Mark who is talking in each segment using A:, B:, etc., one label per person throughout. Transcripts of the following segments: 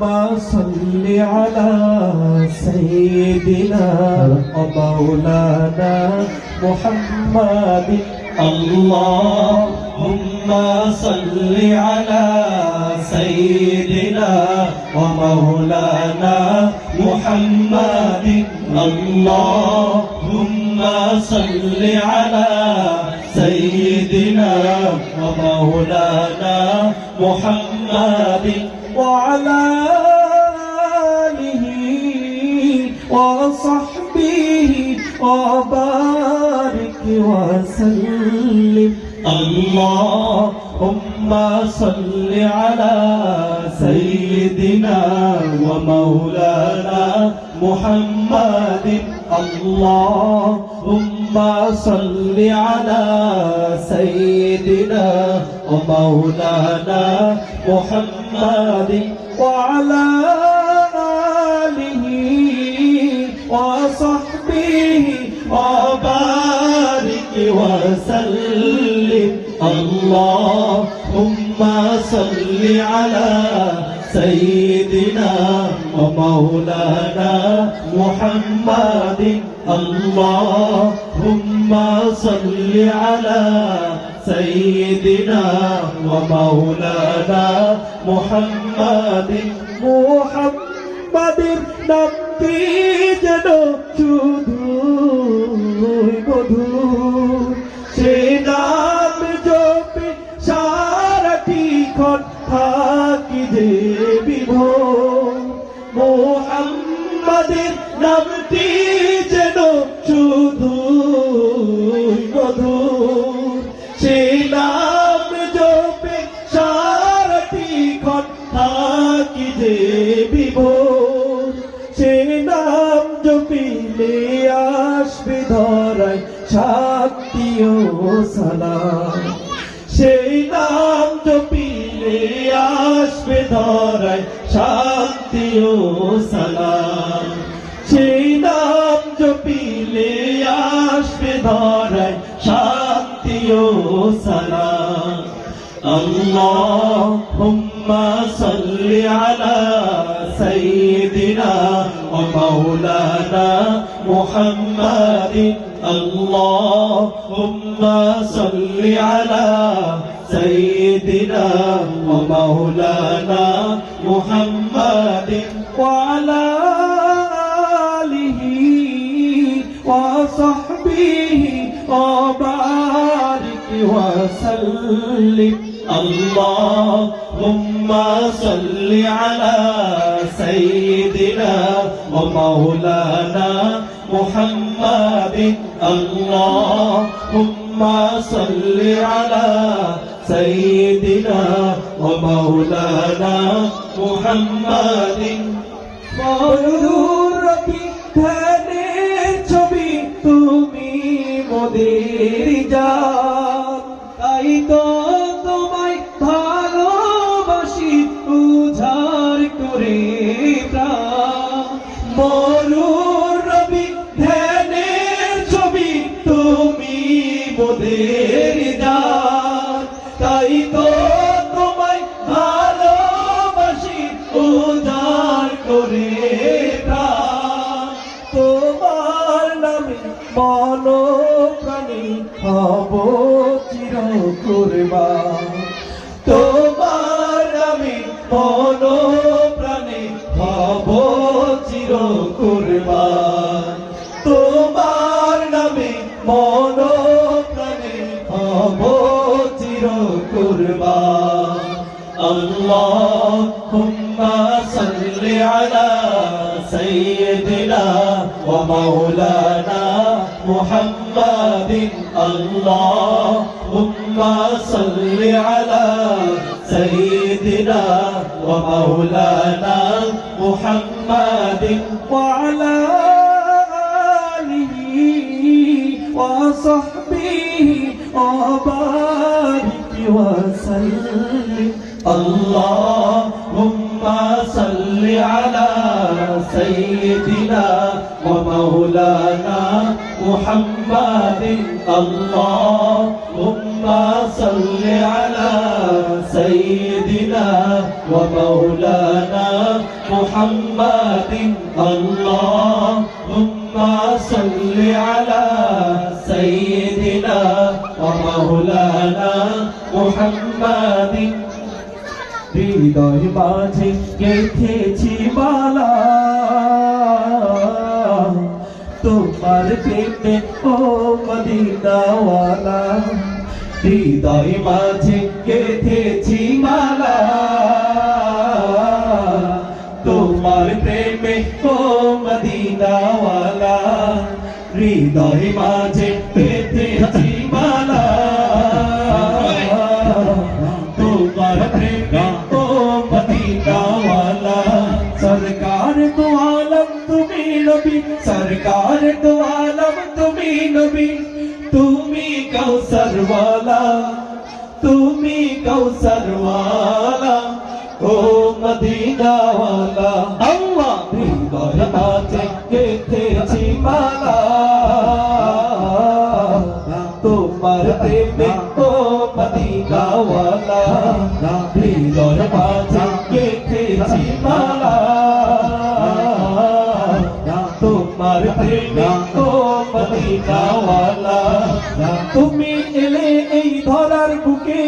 A: صل على سيدنا ومولانا محمد. اللهم صل على سيدنا ومولانا محمد. اللهم صل على سيدنا ومولانا محمد. وعلى آله وصحبه وبارك وسلم. اللهم صل على سيدنا ومولانا محمد. اللهم صل على سيدنا ومولانا محمد وعلى آله وصحبه وبارك وسلم. اللهم صل على سيدنا ومولانا محمد. اللهم صل على سيدنا ومولانا محمد محمد নামটি যেন শুধুই আসবে ধরায় শান্তি ও সালাম সেই নাম জপিলে আসবে ধরায় শান্তি ও সালাম اللهم صل على سيدنا ومولانا محمد اللهم صل على سيدنا ومولانا محمد وعلى آله وصحبه وبارك وسلم اللهم صل على سيدنا ومولانا محمد اللهم صل على سيدنا ومولانا محمد মধুর ধ্যানের ছবি তুমি মোদের যা তাই তো মন প্রাণী হব চির করবা তোমার নামে মন প্রাণী হব চির করবা তোমার নামে মন প্রাণী হব চির করবা اللهم صل على سيدنا ومولانا محمد اللهم صل على سيدنا ومولانا محمد وعلى آله وصحبه وبارك وسلم. اللهم صل على سيدنا ومولانا محمد. اللهم صل على سيدنا ومولانا محمد. اللهم হৃদয় মাঝে গেঁথেছি মালা তোমার প্রেমে ও মদিনাওয়ালা হৃদয় মাঝে গেঁথেছি মালা তুমি কৌসর वाला ও মদিনা वाला আল্লাহ হৃদয় মাঝে গেথেছি মালা তোমার প্রেমে ও মদিনা वाला হৃদয় মাঝে গেথেছি মালা তোমার প্রেমে ও মদিনা वाला তুমি এলে এই ধরার বুকে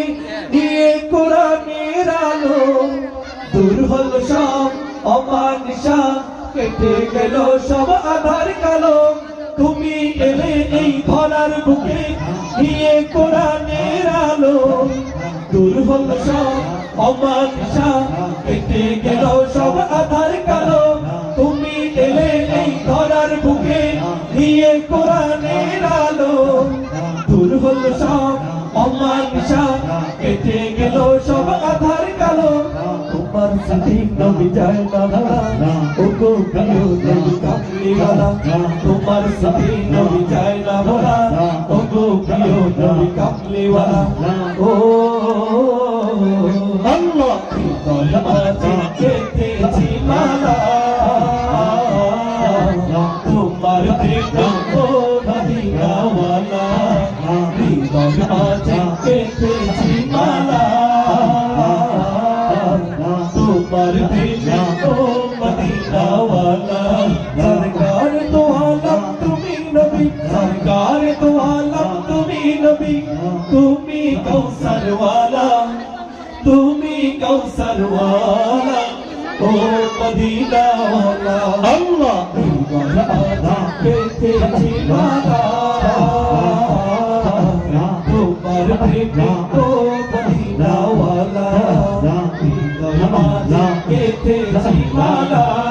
A: সব অমানিসা কেটে গেল সব আধার কালো। তুমি এলে এই ধরার বুকে দিয়ে কোরআনের আলো। দূর হলো সব অমানিসা কেটে গেল সব আধার কালো। তুমি এলে এই ধরার বুকে দিয়ে কোরআনের আলো। দূর হলো সব অমানিসা কেটে গেল সব আধার তোমার না। ভরা ও গো প্রিয় নবী কামলিওয়ালা তোমার সাথী নবী যায় না। ভরা ও গো প্রিয় নবী কামলিওয়ালা ও আল্লাহ। মাঝে গেথেছি মালা। কার তো আলম তুমি নবী তুমি কৌসরওয়ালা তুমি কৌসরওয়ালা ও মদিনাওয়ালা। আল্লাহ। তোমার আধা পেতে জীবালা তোমার প্রেমে ও মদিনাওয়ালা। তোমার আধা পেতে জীবালা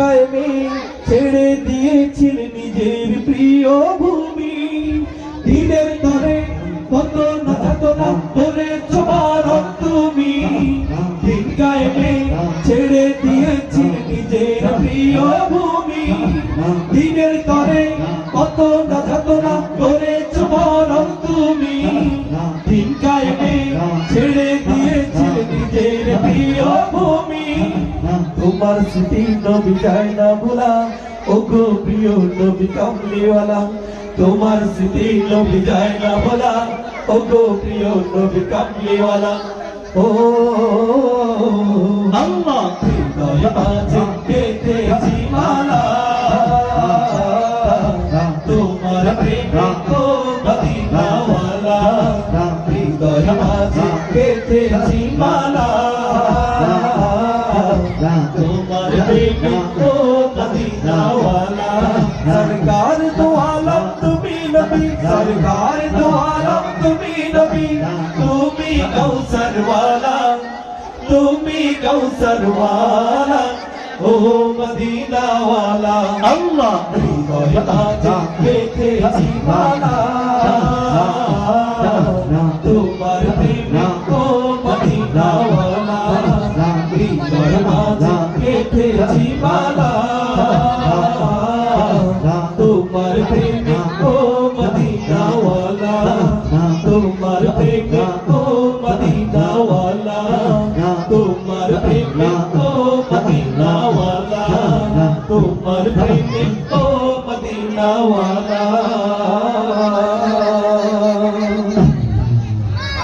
A: কায়েমে ছেড়ে দিয়েছিলে নিজের প্রিয় ভূমি। দিনের তরে কত না ঘটনা করেছ মারণ তুমি। কায়েমে ছেড়ে দিয়েছিলে নিজের প্রিয় ভূমি। দিনের তরে কত না ঘটনা করেছ স্মৃতি নবী যায় না ভোলা ও গো প্রিয় নবী কামলিওয়ালা তোমার স্মৃতি নবী যায় না ভোলা ও গো প্রিয় নবী কামলিওয়ালা। ও আল্লাহ। হৃদয় মাঝে কৌসরওয়ালা তুমি কৌসরওয়ালা ও মদিনাওয়ালা আল্লাহ হৃদয় আজ পেতেছি ভালা তোমার প্রেমে ও মদিনাওয়ালা হৃদয় আজ পেতেছি 나.